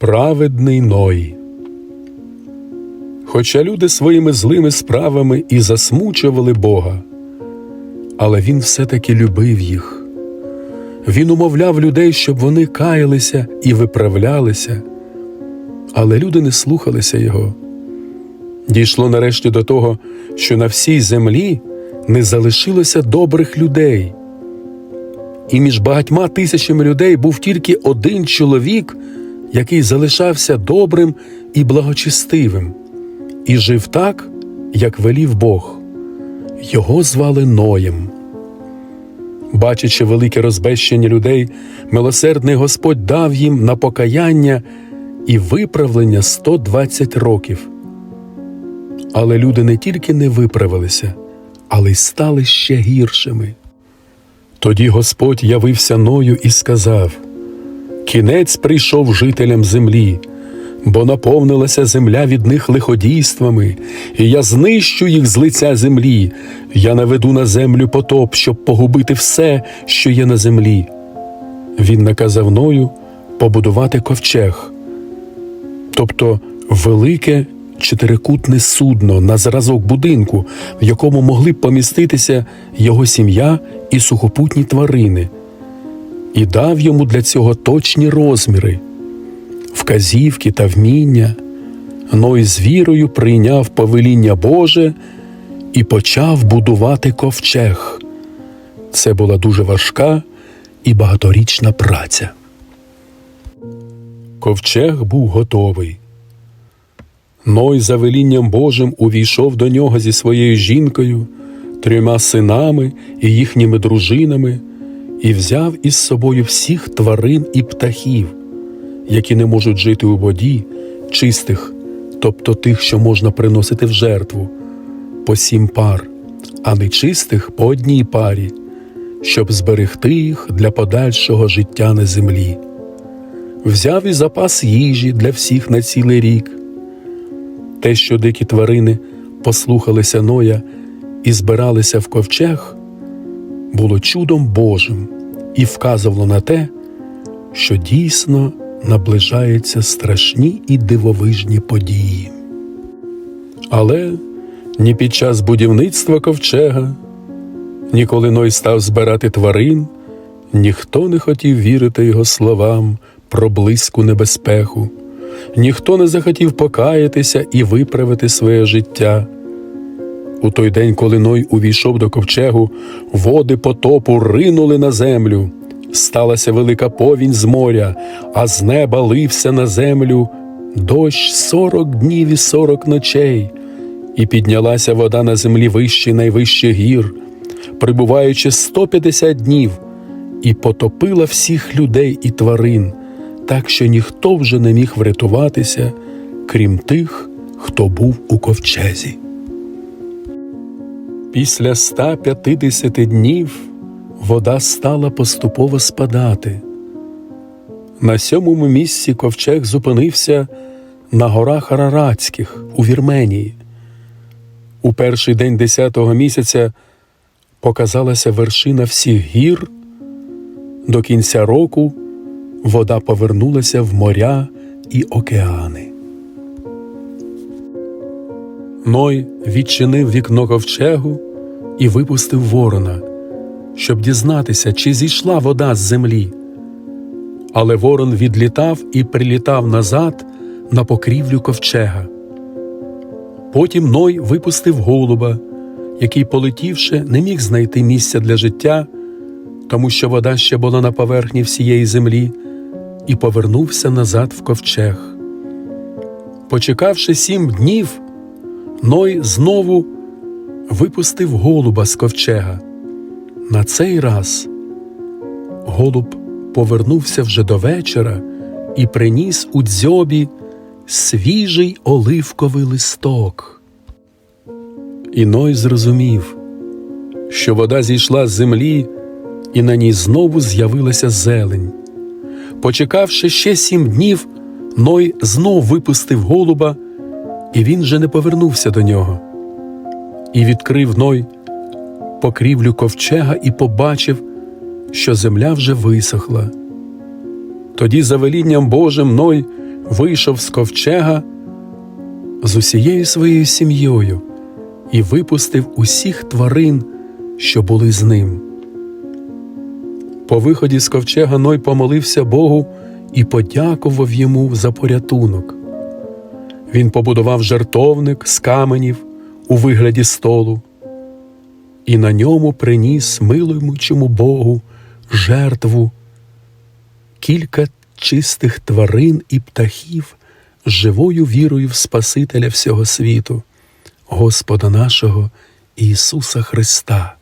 Праведний Ной. Хоча люди своїми злими справами і засмучували Бога, але він все-таки любив їх. Він умовляв людей, щоб вони каялися і виправлялися, але люди не слухалися його. Дійшло нарешті до того, що на всій землі не залишилося добрих людей. І між багатьма тисячами людей був тільки один чоловік, який залишався добрим і благочестивим, і жив так, як велів Бог. Його звали Ноєм. Бачачи велике розбещення людей, милосердний Господь дав їм на покаяння і виправлення 120 років. Але люди не тільки не виправилися, але й стали ще гіршими. Тоді Господь явився Ною і сказав: Кінець прийшов жителям землі, бо наповнилася земля від них лиходійствами, і я знищу їх з лиця землі, я наведу на землю потоп, щоб погубити все, що є на землі. Він наказав Ною побудувати ковчег, тобто велике чотирикутне судно на зразок будинку, в якому могли б поміститися його сім'я і сухопутні тварини, і дав йому для цього точні розміри, вказівки та вміння. Ной з вірою прийняв повеління Боже і почав будувати ковчег. Це була дуже важка і багаторічна праця. Ковчег був готовий. Ной за велінням Божим увійшов до нього зі своєю жінкою, трьома синами і їхніми дружинами, і взяв із собою всіх тварин і птахів, які не можуть жити у воді, чистих, тобто тих, що можна приносити в жертву, по сім пар, а нечистих по одній парі, щоб зберегти їх для подальшого життя на землі. Взяв і запас їжі для всіх на цілий рік. Те, що дикі тварини послухалися Ноя і збиралися в ковчег, було чудом Божим і вказувало на те, що дійсно наближаються страшні і дивовижні події. Але ні під час будівництва ковчега, ні коли Ной став збирати тварин, ніхто не хотів вірити його словам про близьку небезпеку ніхто не захотів покаятися і виправити своє життя. У той день, коли Ной увійшов до ковчегу, води потопу ринули на землю. Сталася велика повінь з моря, а з неба лився на землю дощ сорок днів і сорок ночей, і піднялася вода на землі вище найвищих гір, прибуваючи 150 днів, і потопила всіх людей і тварин так що ніхто вже не міг врятуватися, крім тих, хто був у ковчезі. Після 150 днів вода стала поступово спадати. На сьомому місці ковчег зупинився на горах Арарацьких у Вірменії. У перший день десятого місяця показалася вершина всіх гір. До кінця року вода повернулася в моря і океани. Ной відчинив вікно ковчегу і випустив ворона, щоб дізнатися, чи зійшла вода з землі. Але ворон відлітав і прилітав назад на покрівлю ковчега. Потім Ной випустив голуба, який, полетівши, не міг знайти місця для життя, тому що вода ще була на поверхні всієї землі і повернувся назад в ковчег. Почекавши сім днів, Ной знову випустив голуба з ковчега. На цей раз голуб повернувся вже до вечора і приніс у дзьобі свіжий оливковий листок. І Ной зрозумів, що вода зійшла з землі, і на ній знову з'явилася зелень. Почекавши ще сім днів, Ной знов випустив голуба, і він же не повернувся до нього. І відкрив Ной покрівлю ковчега і побачив, що земля вже висохла. Тоді, за велінням Божим, Ной вийшов з ковчега з усією своєю сім'єю і випустив усіх тварин, що були з ним. По виході з ковчега Ной помолився Богу і подякував йому за порятунок. Він побудував жертовник з каменів у вигляді столу, і на ньому приніс милуючому Богу жертву, кілька чистих тварин і птахів живою вірою в Спасителя всього світу, Господа нашого Ісуса Христа.